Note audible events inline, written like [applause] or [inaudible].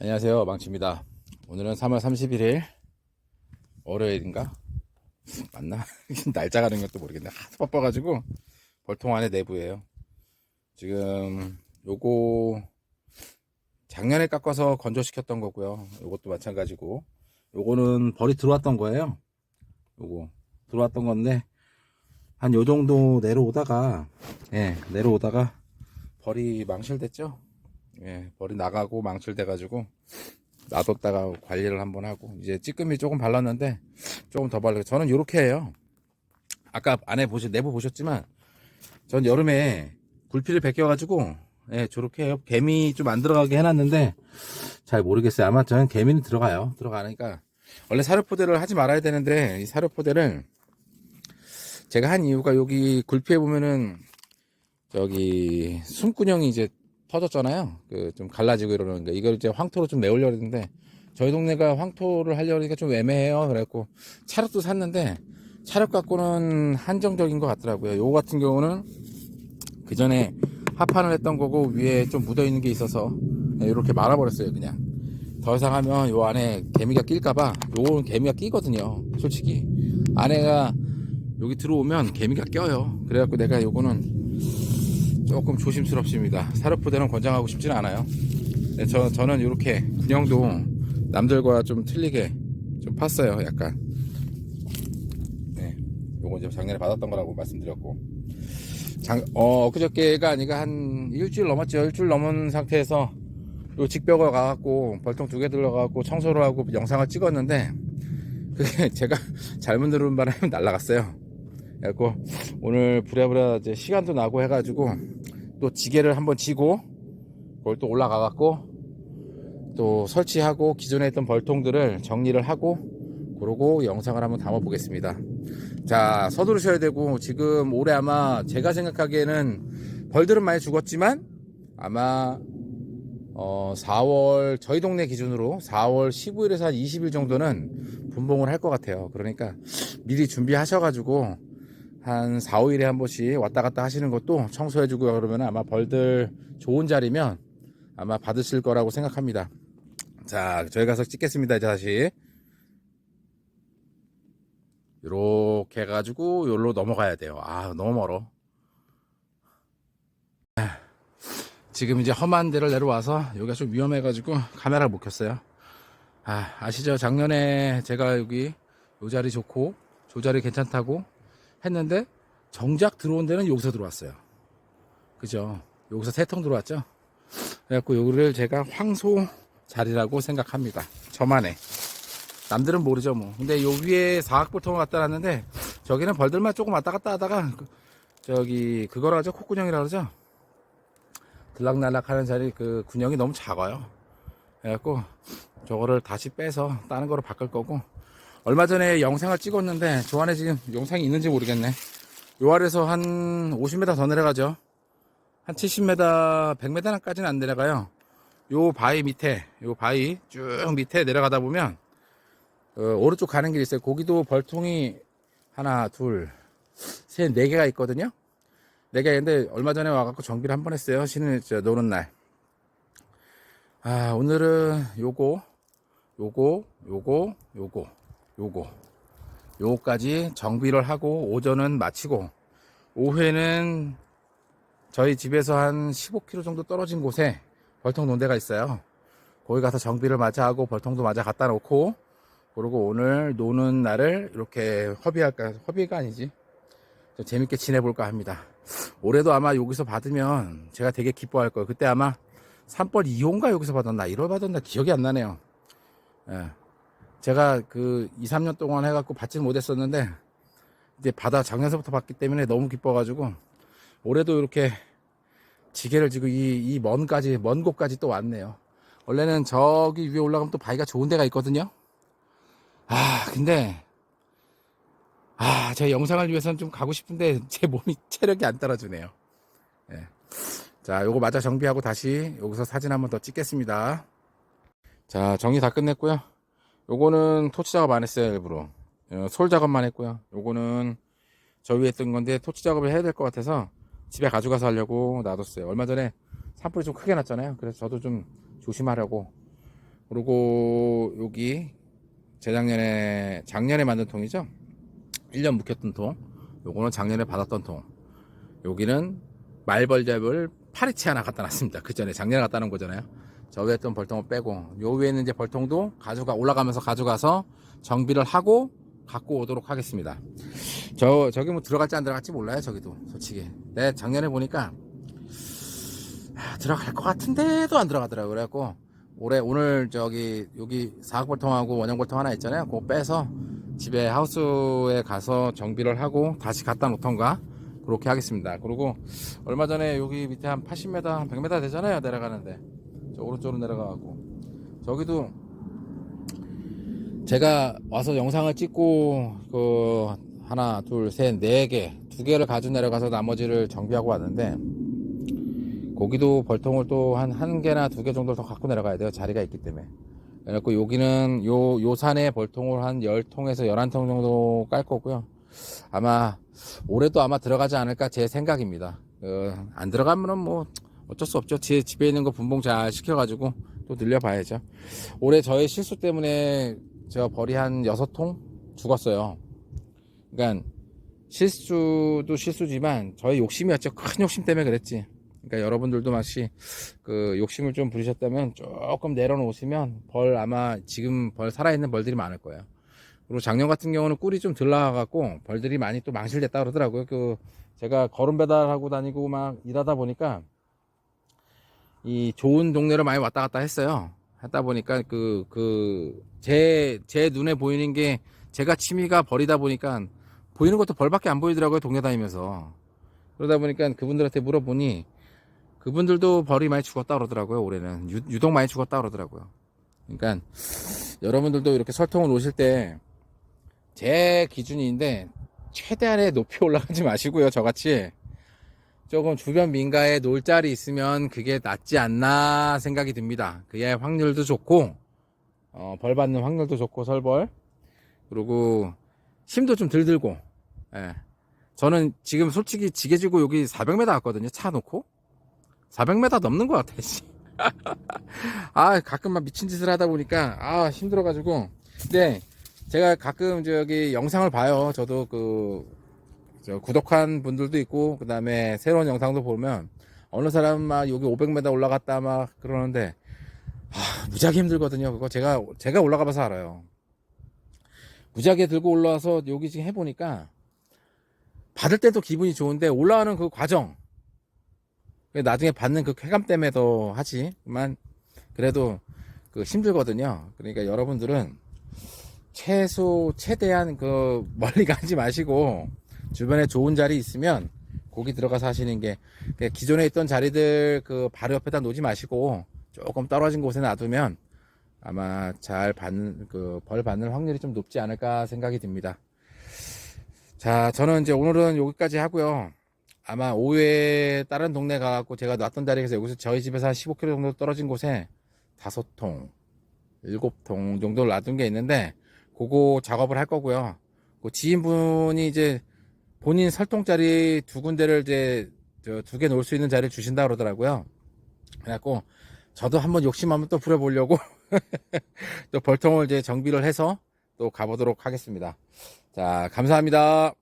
안녕하세요. 망치입니다. 오늘은 3월 31일 월요일인가? 맞나? [laughs] 날짜 가는 것도 모르겠네. 하도 바빠가지고 벌통 안에 내부예요. 지금 요거 작년에 깎아서 건조시켰던 거고요. 요것도 마찬가지고. 요거는 벌이 들어왔던 거예요. 요거 들어왔던 건데 한 요 정도 내려오다가 예 내려오다가 벌이 망실됐죠 예, 벌이 나가고 망칠돼가지고 놔뒀다가 관리를 한번 하고 이제 찌끔이 조금 발랐는데 조금 더 발라요. 저는 이렇게 해요. 아까 안에 보시 내부 보셨지만 전 여름에 굴피를 벗겨가지고 예, 저렇게 해요. 개미 좀 안 들어가게 해놨는데 잘 모르겠어요. 아마 저는 개미는 들어가요. 들어가니까 원래 사료포대를 하지 말아야 되는데 이 사료포대를 제가 한 이유가 여기 굴피에 보면은 저기 숨구녕이 이제 터졌잖아요. 그 좀 갈라지고 이러는데 이걸 이제 황토로 좀 메우려고 했는데 저희 동네가 황토를 하려니까 좀 애매해요. 그래갖고 차력도 샀는데 차력 갖고는 한정적인 것 같더라고요. 요거 같은 경우는 그 전에 합판을 했던 거고 위에 좀 묻어 있는 게 있어서 이렇게 말아버렸어요. 그냥 더 이상 하면 요 안에 개미가 낄까봐 요거는 개미가 끼거든요. 솔직히 안에가 여기 들어오면 개미가 껴요. 그래갖고 내가 요거는 조금 조심스럽습니다. 사료포대는 권장하고 싶지는 않아요. 네, 저, 저는 이렇게 군형도 남들과 좀 틀리게 좀 팠어요. 약간. 네. 요거 이제 작년에 받았던 거라고 말씀드렸고. 장, 어, 엊그저께가 아니가 한 일주일 넘었죠. 일주일 넘은 상태에서 요 직벽을 가갖고 벌통 두 개 들러가갖고 청소를 하고 영상을 찍었는데 그게 [laughs] 제가 잘못 누른 바람에 [laughs] 날라갔어요. 그래갖고 오늘 부랴부랴 이제 시간도 나고 해가지고 또 지게를 한번 지고 그걸 또 올라가 갖고 또 설치하고 기존에 있던 벌통들을 정리를 하고 그러고 영상을 한번 담아 보겠습니다. 자 서두르셔야 되고 지금 올해 아마 제가 생각하기에는 벌들은 많이 죽었지만 아마 어 4월 저희 동네 기준으로 4월 15일에서 한 20일 정도는 분봉을 할 것 같아요. 그러니까 미리 준비하셔가지고 한 4, 5일에 한 번씩 왔다 갔다 하시는 것도 청소해 주고 그러면 아마 벌들 좋은 자리면 아마 받으실 거라고 생각합니다. 자, 저희 가서 찍겠습니다. 이제 다시. 이렇게 해가지고 여기로 넘어가야 돼요. 아, 너무 멀어. 아, 지금 이제 험한 데를 내려와서 여기가 좀 위험해가지고 카메라를 못 켰어요. 아, 아시죠? 작년에 제가 여기 요 자리 좋고 저 자리 괜찮다고 했는데 정작 들어온 데는 여기서 들어왔어요. 그죠? 여기서 세 통 들어왔죠? 그래갖고 여기를 제가 황소 자리라고 생각합니다. 저만의. 남들은 모르죠 뭐. 근데 요 위에 사각볼통을 갖다 놨는데 저기는 벌들만 조금 왔다 갔다 하다가 그- 저기 그거라 하죠? 콧구녕이라 그러죠? 들락날락 하는 자리 그 군형이 너무 작아요. 그래갖고 저거를 다시 빼서 다른 거로 바꿀 거고 얼마 전에 영상을 찍었는데 저 안에 지금 영상이 있는지 모르겠네. 요 아래서 한 50m 더 내려가죠. 한 70m, 100m까지는 안 내려가요. 요 바위 밑에, 요 바위 쭉 밑에 내려가다 보면 어, 오른쪽 가는 길이 있어요. 거기도 벌통이 하나, 둘, 셋, 네 개가 있거든요. 네 개가 있는데 얼마 전에 와갖고 정비를 한 번 했어요. 저 노는 날. 아 오늘은 요거, 요거, 요거, 요거. 요거. 요거까지 정비를 하고 오전은 마치고 오후에는 저희 집에서 한 15km 정도 떨어진 곳에 벌통 논대가 있어요. 거기 가서 정비를 마저 하고 벌통도 마저 갖다 놓고 그리고 오늘 노는 날을 이렇게 허비할까 허비가 아니지. 좀 재밌게 지내볼까 합니다. 올해도 아마 여기서 받으면 제가 되게 기뻐할 거예요. 그때 아마 3번 2호인가 여기서 받았나? 1월 받았나 기억이 안 나네요. 예. 제가 그 2, 3년 동안 해갖고 받지 못했었는데 이제 받아 작년서부터 받기 때문에 너무 기뻐가지고 올해도 이렇게 지게를 지고 이, 이 먼까지 먼 곳까지 또 왔네요. 원래는 저기 위에 올라가면 또 바위가 좋은 데가 있거든요. 아 근데 아 제 영상을 위해서는 좀 가고 싶은데 [laughs] 제 몸이 체력이 안 따라주네요. 예. 자 요거 마저 정비하고 다시 여기서 사진 한번 더 찍겠습니다. 자 정리 다 끝냈고요. 요거는 토치 작업 안 했어요 일부러. 어, 솔 작업만 했고요. 요거는 저 위에 뜬 건데 토치 작업을 해야 될 것 같아서 집에 가져가서 하려고 놔뒀어요. 얼마 전에 산불이 좀 크게 났잖아요. 그래서 저도 좀 조심하려고. 그리고 여기 재작년에 작년에 만든 통이죠? 1년 묵혔던 통. 요거는 작년에 받았던 통. 여기는 말벌잡을 파리치 하나 갖다 놨습니다. 그 전에 작년에 갖다 놓은 거잖아요 저 위에 있던 벌통을 빼고 요 위에는 이제 벌통도 가져가 올라가면서 가져가서 정비를 하고 갖고 오도록 하겠습니다. 저 저기 뭐 들어갈지 안 들어갈지 몰라요 저기도 솔직히. 내 작년에 보니까 아, 들어갈 것 같은데도 안 들어가더라고요. 그래갖고 올해 오늘 저기 여기 사각벌통하고 원형벌통 하나 있잖아요. 그거 빼서 집에 하우스에 가서 정비를 하고 다시 갖다 놓던가 그렇게 하겠습니다. 그리고 얼마 전에 여기 밑에 한 80m 한 100m 되잖아요 내려가는데. 저 오른쪽으로 내려가고. 저기도 제가 와서 영상을 찍고 그 하나 둘셋네개두 개를 가지고 내려가서 나머지를 정비하고 왔는데 거기도 벌통을 또 한 한 개나 두 개 정도 더 갖고 내려가야 돼요. 자리가 있기 때문에. 그래갖고 여기는 요, 요 산에 벌통을 한 10통에서 11통 정도 깔 거고요. 아마 올해도 아마 들어가지 않을까 제 생각입니다. 어, 안 들어가면은 뭐 어쩔 수 없죠. 제 집에 있는 거 분봉 잘 시켜가지고 또 늘려봐야죠. 올해 저의 실수 때문에 제가 벌이 한 6통 죽었어요. 그러니까 실수도 실수지만 저의 욕심이었죠. 큰 욕심 때문에 그랬지. 그러니까 여러분들도 마치 그 욕심을 좀 부리셨다면 조금 내려놓으시면 벌 아마 지금 벌 살아있는 벌들이 많을 거예요. 그리고 작년 같은 경우는 꿀이 좀 덜 나와갖고 벌들이 많이 또 망실됐다 그러더라고요. 그 제가 걸음 배달하고 다니고 막 일하다 보니까 이 좋은 동네로 많이 왔다 갔다 했어요. 하다 보니까 그 그 제 제 눈에 보이는 게 제가 취미가 벌이다 보니까 보이는 것도 벌밖에 안 보이더라고요. 동네 다니면서 그러다 보니까 그분들한테 물어보니 그분들도 벌이 많이 죽었다 그러더라고요 올해는 유, 유독 많이 죽었다 그러더라고요 그러니까 여러분들도 이렇게 설통을 놓으실 때 제 기준인데 최대한의 높이 올라가지 마시고요 저같이 조금 주변 민가에 놀 자리 있으면 그게 낫지 않나 생각이 듭니다 그의 확률도 좋고 어, 벌 받는 확률도 좋고 설벌 그리고 힘도 좀 덜 들고 예. 저는 지금 솔직히 지게지고 여기 400m 왔거든요 차 놓고 400m 넘는 것 같아, 씨. [laughs] 아, 가끔 막 미친 짓을 하다 보니까, 아, 힘들어가지고. 근데, 제가 가끔 저기 영상을 봐요. 저도 그, 저 구독한 분들도 있고, 그 다음에 새로운 영상도 보면, 어느 사람은 막 여기 500m 올라갔다 막 그러는데, 아, 무지하게 힘들거든요. 그거 제가, 제가 올라가 봐서 알아요. 무지하게 들고 올라와서 여기 지금 해보니까, 받을 때도 기분이 좋은데, 올라가는 그 과정, 나중에 받는 그 쾌감 때문에도 하지만 그래도 그 힘들거든요. 그러니까 여러분들은 최소 최대한 그 멀리 가지 마시고 주변에 좋은 자리 있으면 거기 들어가서 하시는 게 기존에 있던 자리들 그 바로 옆에다 놓지 마시고 조금 떨어진 곳에 놔두면 아마 잘 받는 그 벌 받는 확률이 좀 높지 않을까 생각이 듭니다. 자, 저는 이제 오늘은 여기까지 하고요. 아마 오후에 다른 동네 가갖고 제가 놨던 자리에서 여기서 저희 집에서 한 15km 정도 떨어진 곳에 다섯 통, 일곱 통 정도를 놔둔 게 있는데 그거 작업을 할 거고요. 그 지인분이 이제 본인 설통자리 두 군데를 이제 두 개 놓을 수 있는 자리를 주신다 그러더라고요. 그래갖고 저도 한번 욕심 한번 또 부려보려고 [laughs] 또 벌통을 이제 정비를 해서 또 가보도록 하겠습니다. 자, 감사합니다.